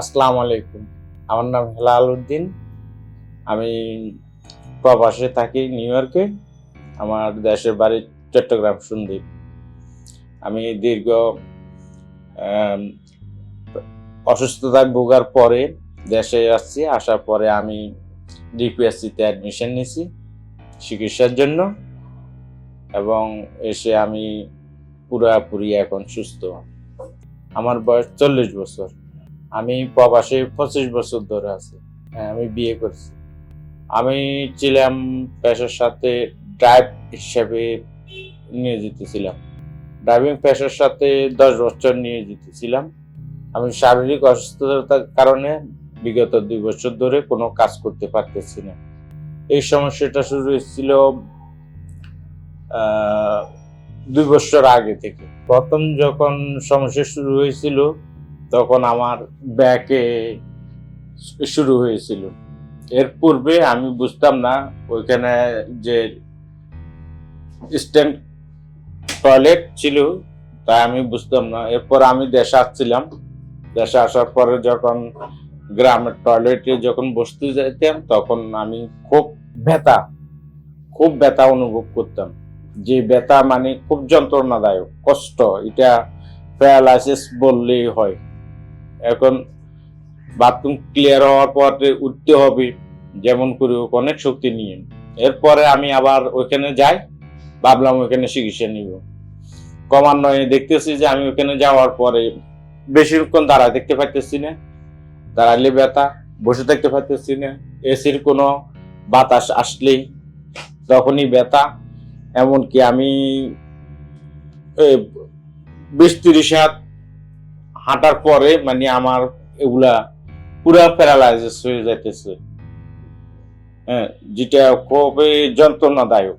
আসসালামু আলাইকুম। আমার নাম হেলাল উদ্দিন। আমি প্রবাসে থাকি নিউ ইয়র্কে। আমার দেশের বাড়ি চট্টগ্রাম, সন্দ্বীপ। আমি দীর্ঘ অসুস্থতায় ভোগার পরে দেশে আসছি। আসার পরে আমি ডিপিএসসিতে অ্যাডমিশন নিয়েছি চিকিৎসার জন্য এবং এসে আমি পুরাপুরি এখন সুস্থ। আমার বয়স চল্লিশ বছর। আমি প্রবাসে পঁচিশ বছর ধরে আছি। হ্যাঁ, আমি বিয়ে করছি। আমি ছিলাম পেশার সাথে ড্রাইভ হিসেবে নিয়োজিত ছিলাম। ড্রাইভিং পেশার সাথে দশ বছর নিয়োজিত ছিলাম। আমি শারীরিক অসুস্থতার কারণে বিগত দুই বছর ধরে কোনো কাজ করতে পারতেছি না। এই সমস্যাটা শুরু হয়েছিল দুই বছর আগে থেকে। প্রথম যখন সমস্যা শুরু হয়েছিল তখন আমার ব্যাকে শুরু হয়েছিল। এর পূর্বে আমি বুঝতাম না ওইখানে যে স্ট্যান্ড টয়লেট ছিল, তাই আমি বুঝতাম না। এরপর আমি দেশে আসছিলাম। দেশে আসার পরে যখন গ্রামের টয়লেটে যখন বসতে যেতাম তখন আমি খুব ব্যথা খুব ব্যথা অনুভব করতাম। যে ব্যথা মানে খুব যন্ত্রণাদায়ক, কষ্ট, এটা প্যারালাইসিস বললেই হয়। এখন বাথরুম ক্লিয়ার হওয়ার পর উঠতে হবে, যেমন করে হোক, অনেক শক্তি নিয়ে। এরপরে আমি আবার ওইখানে যাই, ভাবলাম ওইখানে চিকিৎসা নিব। ক্রমান্বয়ে দেখতেছি যে আমি ওখানে যাওয়ার পরে বেশিক্ষণ দাঁড়ায় দেখতে পাইতেছি না। দাঁড়ালে ব্যথা, বসে থাকতে পারতেছি না। এসির কোনো বাতাস আসলেই তখনই ব্যথা। এমনকি আমি বিশ তিরিশ হাত হাঁটার পরে মানে আমার এগুলা পুরা প্যারালাইসিস হয়ে যাইতেছে। হ্যাঁ যেটা খুবই যন্ত্রণাদায়ক।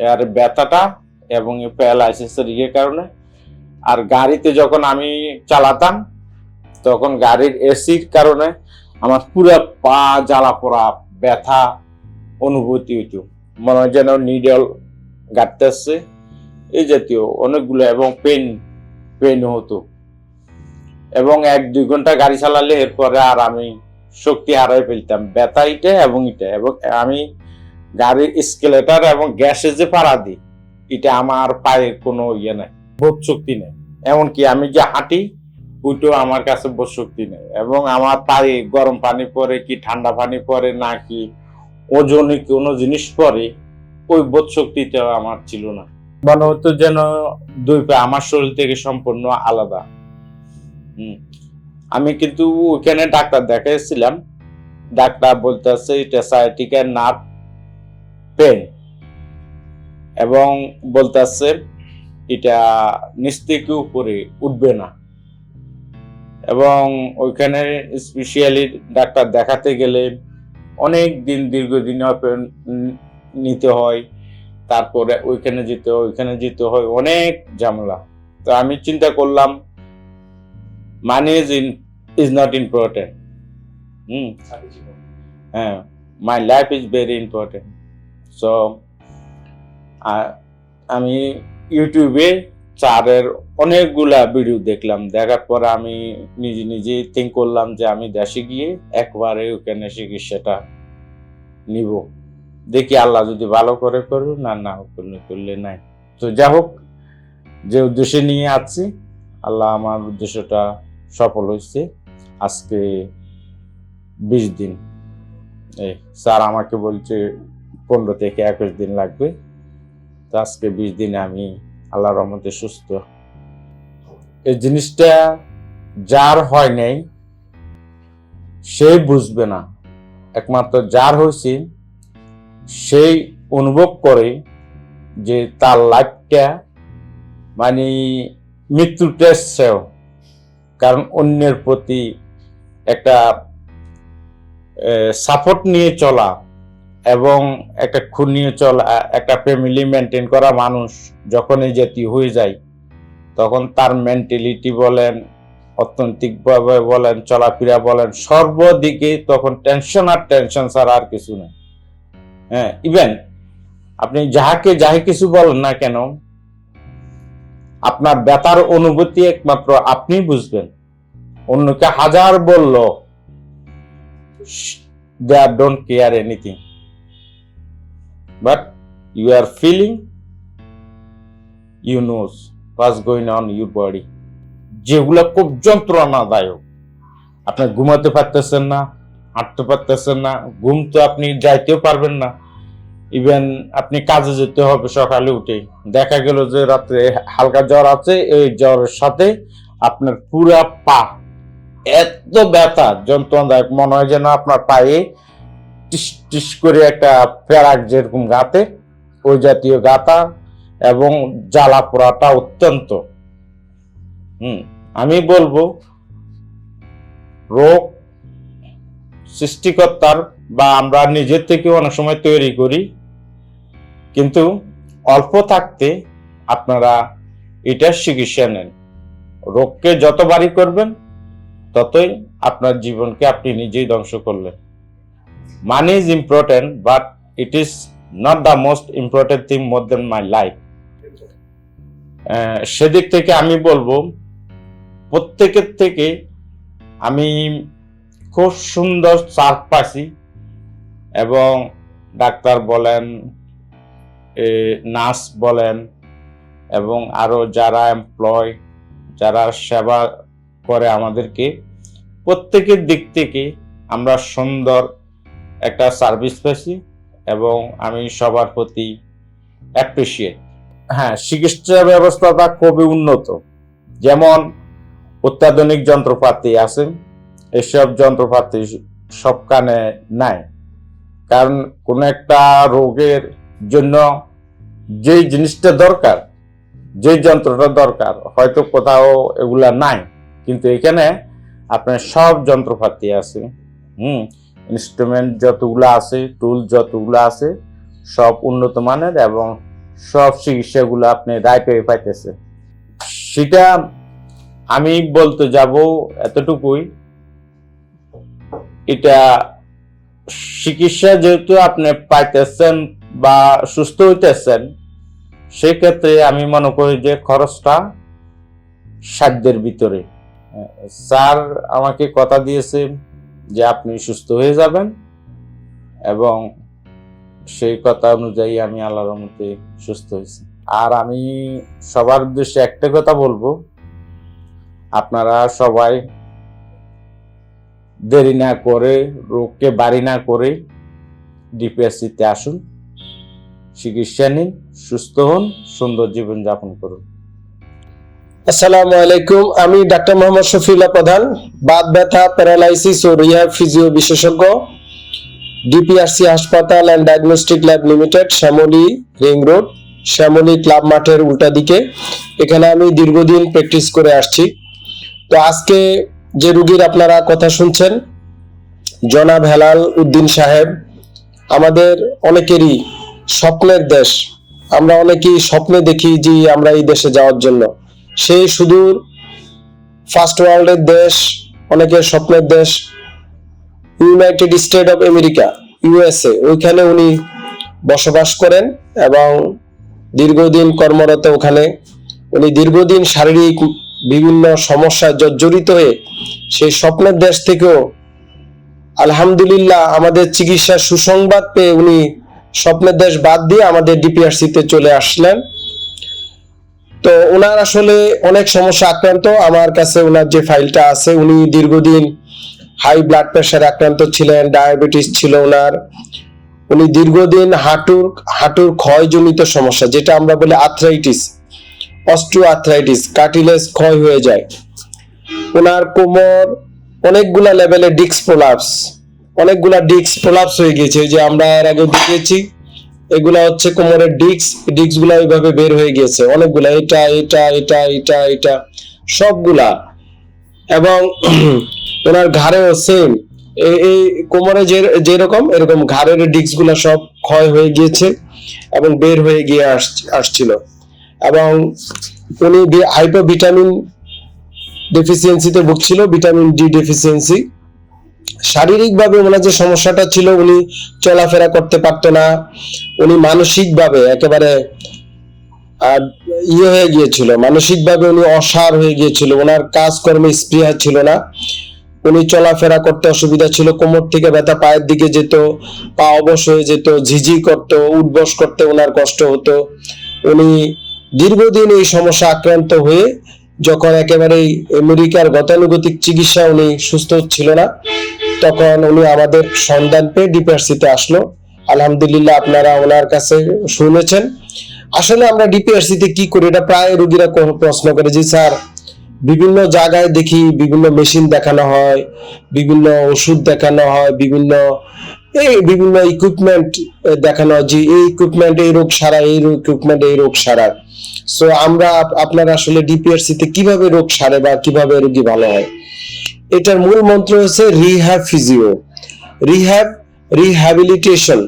আর ব্যথাটা এবং প্যারালাইসিসের ইয়ে কারণে। আর গাড়িতে যখন আমি চালাতাম, তখন গাড়ির এসির কারণে আমার পুরা পা জ্বালা পোড়া, ব্যথা অনুভূতি হইতো। মনে হয় যেন নিডল গাঁটতেছে। এই জাতীয় অনেকগুলো এবং পেন পেন হতো। এবং এক, দুই ঘণ্টা গাড়ি চালালে এরপরে আর আমি শক্তি হারাই ফেলতাম ব্যথা এটা এবং এটা। এবং আমি গাড়ির স্কেলেটার এবং গ্যাসে যে পাড়া দিই, এটা আমার পায়ে কোনো ইয়ে নাই, বোধ শক্তি নেই। এমনকি আমি যে হাঁটি, ওইটাও আমার কাছে বোধ শক্তি নেই। এবং আমার পায়ে গরম পানি পরে কি ঠান্ডা পানি পরে না কি ওজনে কোনো জিনিস পরে, ওই বোধ শক্তিটা আমার ছিল না। মনে হতো যেন দুই পা আমার শরীর থেকে সম্পূর্ণ আলাদা। আমি কিন্তু ওখানে ডাক্তার দেখাইছিলাম। ডাক্তার বলতেছে এটা সাইটিকের নার্ভ পেন এবং বলতেছে এটা নিচ থেকে উপরে উঠবে না। এবং ওইখানে স্পেশালি ডাক্তার দেখাতে গেলে অনেক দিন দীর্ঘদিন নিতে হয়। তারপরে ওইখানে যেতে হয়, ওইখানে যেতে হয়, অনেক ঝামেলা। তো আমি চিন্তা করলাম money is in is not important hmm হ্যাঁ my life is very important so আমি ইউটিউবে চারের অনেকগুলা ভিডিও দেখলাম। দেখার পর আমি নিজে নিজে থিঙ্ক করলাম যে আমি দেশে গিয়ে একবারে ওখানে চিকিৎসাটা নিব। দেখি আল্লাহ যদি ভালো করে করবে না না করলে করলে নাই। তো যা হোক যে উদ্দেশ্যে নিয়ে আছি আল্লাহ আমার উদ্দেশ্যটা সফল হয়েছে। আজকে বিশ দিন। এই স্যার আমাকে বলছে পনেরো থেকে একুশ দিন লাগবে। তো আজকে বিশ দিনে আমি আল্লাহ রহমতে সুস্থ। এই জিনিসটা যার হয় নাই, সে বুঝবে না। একমাত্র যার হয়েছে, সেই অনুভব করে যে তার লাইফটা মানে মৃত্যুটা সেও। কারণ অন্যের প্রতি একটা সাপোর্ট নিয়ে চলা এবং একটা খুন নিয়ে চলা, একটা ফ্যামিলি মেনটেন করা মানুষ যখন এই জাতি হয়ে যায়, তখন তার মেন্টালিটি বলেন, অর্থনৈতিকভাবে বলেন, চলাফেরা বলেন, সর্বদিকে তখন টেনশন আর টেনশন ছাড়া আর কিছু নেই। হ্যাঁ ইভেন আপনি যাহাকে যাহে কিছু বলেন না কেন আপনার ব্যথার অনুভূতি একমাত্র আপনি বুঝবেন। অন্যকে হাজার বলল they are don't care anything. But you are feeling, you knows was going on your body. যেগুলো খুব যন্ত্রণাদায়ক। আপনি ঘুমাতে পারতেছেন না, হাঁটতে পারতেছেন না, ঘুম তো আপনি যাইতেও পারবেন না। ইভেন আপনি কাজে যেতে হবে সকালে উঠে। দেখা গেল যে রাত্রে হালকা জ্বর আছে, এই জ্বরের সাথে আপনার পুরা পা এত ব্যথা, যন্ত্রণাদায়ক। মনে হয় যেন আপনার পায়ে টিস টিস করে একটা প্যারাক যেরকম গাতে, ওই জাতীয় গাতা এবং জ্বালা পোড়াটা অত্যন্ত। হুম, আমি বলব, রোগ সৃষ্টিকর্তার বা আমরা নিজের থেকে অনেক সময় তৈরি করি। কিন্তু অল্প থাকতে আপনারা এটার চিকিৎসা নেন। রোগকে যতবারই করবেন, ততই আপনার জীবনকে আপনি নিজেই ধ্বংস করলেন। Money is important but it is not the most important thing more than my life সেদিক থেকে আমি বলব, প্রত্যেকের থেকে আমি খুব সুন্দর চার্ট পাইছি এবং ডাক্তার বলেন নার্স বলেন এবং আরও যারা এমপ্লয় যারা সেবা করে আমাদেরকে, প্রত্যেকের দিক থেকে আমরা সুন্দর একটা সার্ভিস পেয়েছি এবং আমি সবার প্রতি অ্যাপ্রিসিয়েট হ্যাঁ চিকিৎসা ব্যবস্থাটা খুবই উন্নত। যেমন অত্যাধুনিক যন্ত্রপাতি আছে, এসব যন্ত্রপাতি সবখানে নাই। কারণ কোনো একটা রোগের জন্য যেই জিনিসটা দরকার, যেই যন্ত্রটা দরকার, হয়তো কোথাও এগুলা নাই, কিন্তু এখানে আপনার সব যন্ত্রপাতি আছে, হুম? ইনস্ট্রুমেন্ট যতগুলো আছে টুল যতগুলো আছে, সব উন্নত মানের এবং সব চিকিৎসাগুলো আপনি রাইট হয়ে পাইতেছে সেটা আমি বলতে যাব এতটুকুই। এটা চিকিৎসা যেহেতু আপনি পাইতেছেন বা সুস্থ হইতেছেন সেই ক্ষেত্রে আমি মনে করি যে খরচটা সাধ্যের ভিতরে। স্যার আমাকে কথা দিয়েছে যে আপনি সুস্থ হয়ে যাবেন এবং সেই কথা অনুযায়ী আমি আল্লাহর মতে সুস্থ হয়েছি। আর আমি সবার উদ্দেশ্যে একটা কথা বলব, আপনারা সবাই দেরি না করে রোগকে বাড়ি না করে ডিপিএসসিতে আসুন। চিকিৎসা নিন, সুস্থ হন, সুন্দর জীবন যাপন করুন। আসসালামু আলাইকুম, আমি ডাক্তার মোহাম্মদ শফিউল্লাহ প্রধান, বাত ব্যথা, প্যারালাইসিস ও রিহ্যাব ফিজিও বিশেষজ্ঞ, ডিপিআরসি হাসপাতাল and diagnostic lab limited, Shyamoli ring road, Shyamoli club মাঠের উল্টা দিকে। এখানে আমি দীর্ঘদিন প্র্যাকটিস করে আসছি। তো আজকে যে রুগীর আপনারা কথা শুনছেন, জনাব হেলাল উদ্দিন সাহেব, আমাদের অনেকেরই স্বপ্নের দেশ। আমরা অনেকেই স্বপ্নে দেখি যে আমরা এই দেশে যাওয়ার জন্য। সেই সুদূর ফার্স্ট ওয়ার্ল্ডের দেশ, অনেকের স্বপ্নের দেশ United State of America USA ওইখানে উনি বসবাস করেন এবং দীর্ঘদিন কর্মরত ওখানে। উনি দীর্ঘদিন শারীরিক বিভিন্ন সমস্যায় জর্জরিত হয়ে সেই স্বপ্নের দেশ থেকেও আলহামদুলিল্লাহ আমাদের চিকিৎসার সুসংবাদ পেয়ে উনি স্বপ্নের দেশ বাদ দিয়ে আমাদের ডিপিআরসিতে চলে আসলেন। তো ওনার আসলে অনেক সমস্যা আক্রান্ত। আমার কাছে ওনার যে ফাইলটা আছে, উনি দীর্ঘদিন হাই ব্লাড প্রেশার আক্রান্ত ছিলেন ডায়াবেটিস ছিল ওনার উনি দীর্ঘদিন হাঁটুর হাঁটুর ক্ষয়জনিত সমস্যা, যেটা আমরা বলি আর্থ্রাইটিস অস্ট্রিও আর্থ্রাইটিস কার্টিলেজ ক্ষয় হয়ে যায়। ওনার কোমর অনেকগুলা লেভেলে ডিক্স প্রলাপস অনেকগুলা ডিক্স প্রলাপস হয়ে গেছে যে আমরা এর আগে দেখিয়েছি। এগুলা হচ্ছে কোমরের ডিক্স ডিক্সগুলা ওইভাবে বের হয়ে গিয়েছে। অনেকগুলা, এটা এটা এটা এটা এটা, সবগুলা। এবং ওনার ঘাড়েও সেম এই কোমরে যে, যেরকম, এরকম ঘাড়ের ডিক্সগুলা সব ক্ষয় হয়ে গিয়েছে এবং বের হয়ে গিয়ে আস- আসছিল। এবং উনি হাইপো ভিটামিন ডেফিসিয়েন্সিতে ভুগছিল ভিটামিন ডি ডেফিসিয়েন্সি শারীরিকভাবে ওনার যে সমস্যাটা ছিল, উনি চলাফেরা করতে পারতো না, উনি মানসিকভাবে একেবারে, আর ইয়ে হয়ে গিয়েছিল, মানসিকভাবে উনি অসার হয়ে গিয়েছিল, ওনার কাজকর্মে স্পৃহা ছিল না, উনি চলাফেরা করতে অসুবিধা ছিল, কোমর থেকে ব্যথা পায়ের দিকে যেত, পা অবশ হয়ে যেত, ঝিঝি করতো, উঠবস করতে ওনার কষ্ট হতো, উনি দীর্ঘদিন এই সমস্যা আক্রান্ত হয়ে যখন একেবারেই আমেরিকার গতানুগতিক চিকিৎসা উনি সুস্থ ছিল না তখন উনি আমাদের সন্ধান পেয়ে ডিপিআরসিতে আসলো। আলহামদুলিল্লাহ আপনারা ওনার কাছে শুনেছেন। আসলে আমরা ডিপিআরসিতে কি করি, এটা প্রায় রুগীরা প্রশ্ন করে যে, স্যার, বিভিন্ন জায়গায় দেখি বিভিন্ন মেশিন দেখানো হয়, বিভিন্ন ওষুধ দেখানো হয়, বিভিন্ন, এই বিভিন্ন ইকুইপমেন্ট দেখানো হয় যে, এই ইকুইপমেন্ট এই রোগ সারা এই ইকুইপমেন্ট এই রোগ সারা সো আমরা আপ- আপনারা আসলে ডিপিআরসিতে কীভাবে রোগ সারে বা কীভাবে রোগী ভালো হয়? এটার মূল মন্ত্র হচ্ছে রিহ্যাব ফিজিও রিহ্যাব রিহ্যাবিলিটেশন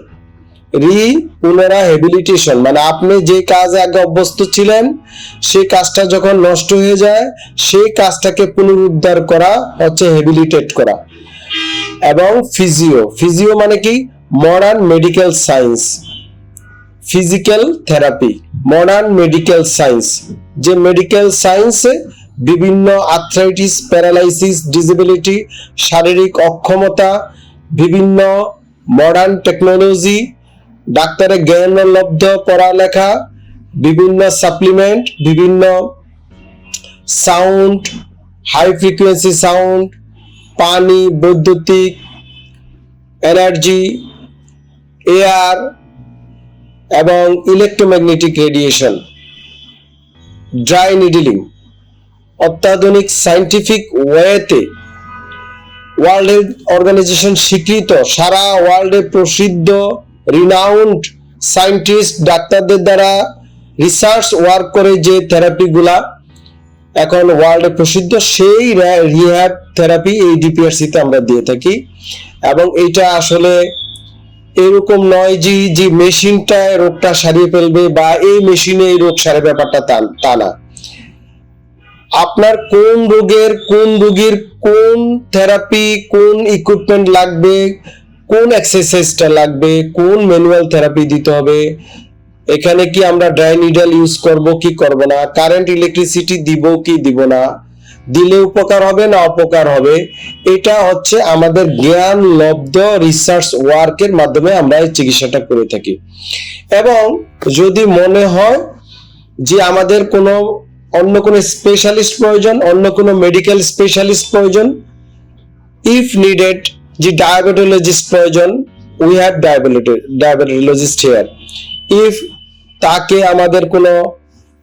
রি পুনরাহেবিলিটেশন মানে আপনি যে কাজে আগে অভ্যস্ত ছিলেন সেই কাজটা যখন নষ্ট হয়ে যায় সেই কাজটাকে পুনরুদ্ধার করা, হচ্ছে হেবিলিটেট করা। এবং ফিজিও ফিজিও মানে কি? Modern medical science physical therapy modern medical science যে মেডিকেল সায়েন্সে বিভিন্ন আর্থ্রাইটিস প্যারালাইসিস ডিসেবিলিটি শারীরিক অক্ষমতা, বিভিন্ন মডার্ন টেকনোলজি ডাক্তারের জ্ঞানলব্ধ পড়ালেখা, বিভিন্ন সাপ্লিমেন্ট বিভিন্ন সাউন্ড হাই ফ্রিকুয়েন্সি সাউন্ড পানি, বৈদ্যুতিক এনার্জি এয়ার এবং ইলেকট্রোম্যাগনেটিক রেডিয়েশন ড্রাই নিডিলিং অত্যাধুনিক সায়েন্টিফিক ওয়েতে ওয়ার্ল্ড হেলথ অর্গানাইজেশন স্বীকৃত সারা ওয়ার্ল্ডে প্রসিদ্ধ রিনাউন্ড সায়েন্টিস্ট ডাক্তারদের দ্বারা রিসার্চ ওয়ার্ক করে যে থেরাপিগুলা এখন ওয়ার্ল্ডে প্রসিদ্ধ, সেই রিহ্যাব থেরাপি এই ডিপিআরসি তে আমরা দিয়ে থাকি। এবং এইটা আসলে এরকম নয় যে যে মেশিনটায় রোগটা সারিয়ে ফেলবে বা এই মেশিনে এই রোগ সারে ব্যাপারটা তা না। আপনার কোন রোগের, কোন রোগীর, কোন থেরাপি কোন ইকুইপমেন্ট লাগবে, কোন এক্সারসাইজটা লাগবে, কোন ম্যানুয়াল থেরাপি দিতে হবে, এখানে কি আমরা ড্রাই নিডল ইউজ করব, কি করব না কারেন্ট ইলেকট্রিসিটি দিব, কি দিব না, দিলে উপকার হবে না অপকার হবে, এটা হচ্ছে আমাদের জ্ঞান, লব্ধ রিসার্চ ওয়ার্কের মাধ্যমে আমরা এই চিকিৎসাটা করে থাকি। এবং যদি মনে হয় যে আমাদের কোনো অন্য কোনো স্পেশালিস্ট প্রয়োজন, অন্য কোনো মেডিকেল স্পেশালিস্ট প্রয়োজন। ইফ নিডেড যে ডায়াবেটোলজিস্ট প্রয়োজন we have diabetologist here if তাকে আমাদের কোনো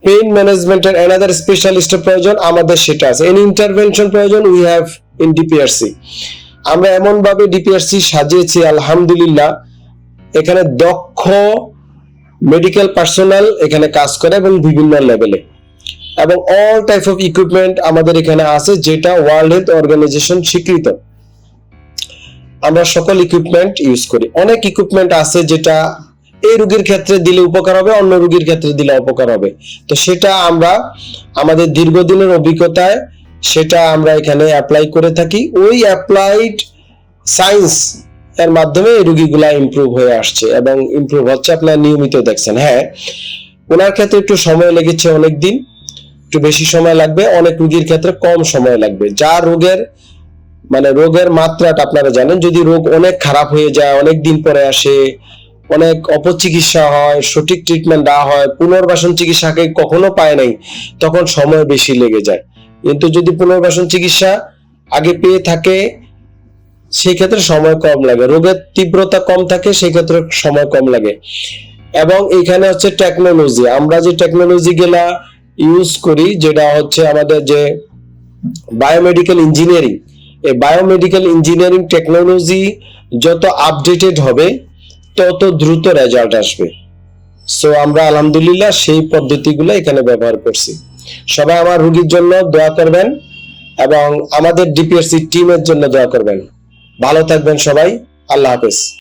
পেইন ম্যানেজমেন্টের অ্যানাদার স্পেশালিস্টের প্রয়োজন, আমাদের সেটা আছে। এনি ইন্টারভেনশন প্রয়োজন উই হ্যাভ ইন ডিপিআরসি আমরা এমন ভাবে ডিপিআরসি সাজিয়েছি, আলহামদুলিল্লাহ। এখানে দক্ষ মেডিকেল পার্সোনাল এখানে কাজ করে এবং বিভিন্ন লেভেলে এবং অল টাইপ অফ ইকুইপমেন্ট আমাদের এখানে আছে, যেটা ওয়ার্ল্ড হেলথ অর্গানাইজেশন স্বীকৃত। আমরা সকল ইকুইপমেন্ট ইউজ করি। অনেক ইকুইপমেন্ট আছে যেটা এই রোগীর ক্ষেত্রে দিলে উপকার হবে, অন্য রোগীর ক্ষেত্রে দিলে অপকার হবে। তো সেটা আমরা আমাদের দীর্ঘদিনের অভিজ্ঞতায় সেটা আমরা এখানে অ্যাপ্লাই করে থাকি। ওই অ্যাপ্লাইড সায়েন্স এর মাধ্যমে এই রোগীগুলা ইমপ্রুভ হয়ে আসছে এবং ইমপ্রুভ হচ্ছে, আপনারা নিয়মিত দেখছেন। হ্যাঁ ওনার ক্ষেত্রে একটু সময় লেগেছে অনেক দিন একটু বেশি সময় লাগবে, অনেক রোগীর ক্ষেত্রে কম সময় লাগবে। যা রোগের মানে রোগের মাত্রাটা আপনারা জানেন, যদি রোগ অনেক খারাপ হয়ে যায়, অনেক দিন পরে আসে, অনেক অপচিকিৎসা হয়, সঠিক ট্রিটমেন্ট দেওয়া হয়, পুনর্বাসন চিকিৎসাকে কখনো পায় নাই, তখন সময় বেশি লেগে যায়। কিন্তু যদি পুনর্বাসন চিকিৎসা আগে পেয়ে থাকে সেই ক্ষেত্রে সময় কম লাগে। রোগের তীব্রতা কম থাকে সেই ক্ষেত্রে সময় কম লাগে। এবং এখানে হচ্ছে টেকনোলজি আমরা যে টেকনোলজি গুলা ইউজ করি, যেটা হচ্ছে আমাদের যে বায়োমেডিক্যাল ইঞ্জিনিয়ারিং এই বায়োমেডিক্যাল ইঞ্জিনিয়ারিং টেকনোলজি যত আপডেটেড হবে, তত দ্রুত রেজাল্ট আসবে। সো আমরা আলহামদুলিল্লাহ সেই পদ্ধতিগুলো এখানে ব্যবহার করছি। সবাই আমার রোগীর জন্য দোয়া করবেন এবং আমাদের ডিপিএসসি টিমের জন্য দোয়া করবেন। ভালো থাকবেন সবাই। আল্লাহ হাফেজ।